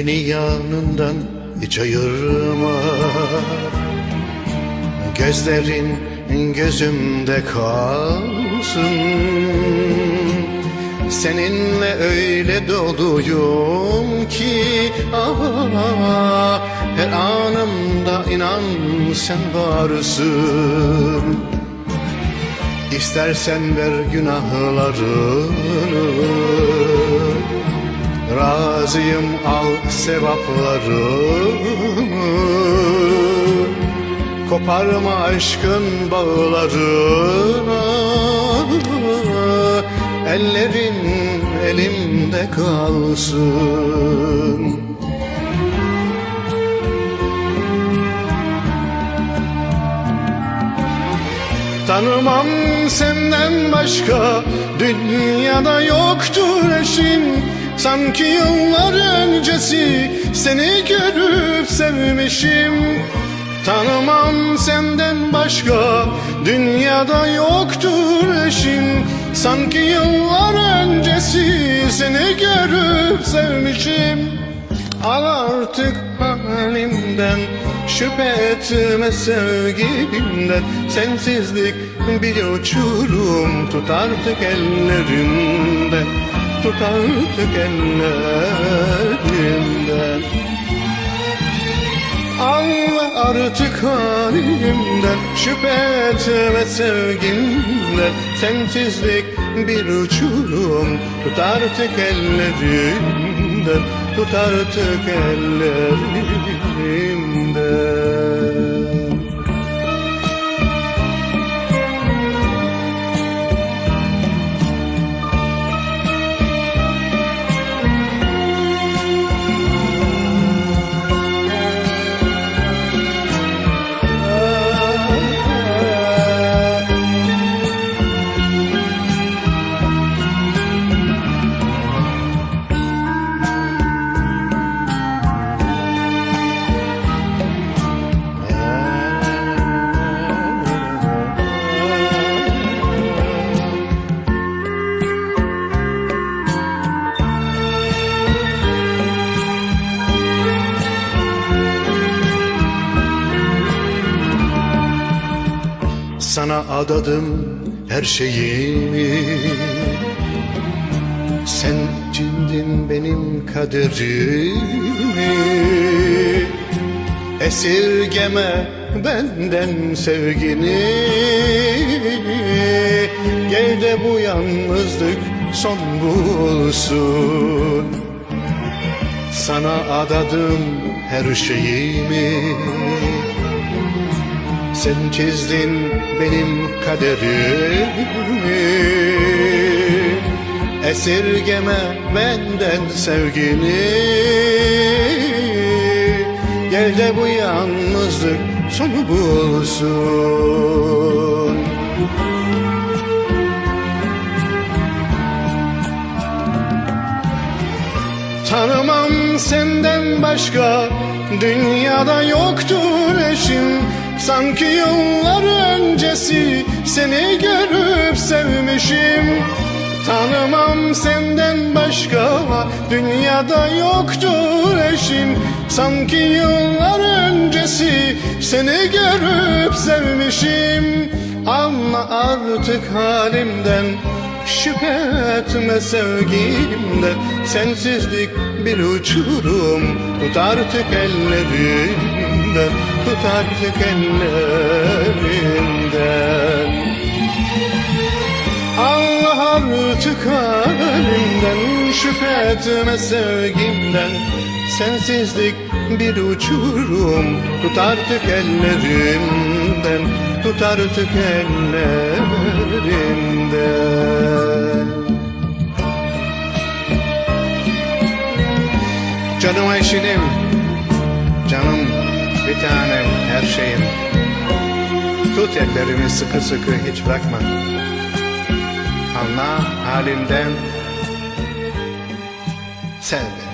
Beni yanından hiç ayırma. Gözlerin gözümde kalsın. Seninle öyle doluyum ki ah, Her anımda inan sen varsın. İstersen ver günahlarını Razıyım al sevaplarımı Koparma aşkın bağlarını. Ellerin elimde kalsın. Tanımam senden başka Dünyada yoktur eşin Sanki yıllar öncesi Seni görüp sevmişim. Tanımam senden başka Dünyada yoktur eşin Sanki yıllar öncesi Seni görüp sevmişim. Al artık halimden Şüphe etme sevgimden Sensizlik bir uçurum Tut artık ellerinden Tut artık ellerinden Anla artık halimden Şüphe etme sevgimden Sensizlik bir uçurum Tut artık ellerinden Tut artık ellerinden Sana adadım her şeyimi Sen cindin benim kaderimi. Esirgeme benden sevgini. Gel de bu yalnızlık son bulsun. Sana adadım her şeyimi sen çizdin benim kaderimi. Esirgeme benden sevgini. Gel de bu yalnızlık sonu bulsun. Tanımam senden başka Dünyada yoktur eşim Sanki yıllar öncesi Seni görüp sevmişim. Tanımam senden başka Dünyada yoktur eşim. Sanki yıllar öncesi Seni görüp sevmişim. Ama artık halimden Şüphe etme sevgimde Sensizlik bir uçurum Tut artık ellerinden Tut artık ellerinden. Allah artık halimden Şüphe etme sevgimden. Sensizlik bir uçurum Tut artık ellerimden Tut artık ellerinden. Canım eşinim Canım bir tanem her şeyim. Tut ellerimi sıkı sıkı hiç bırakma. Anla halimden. Sev beni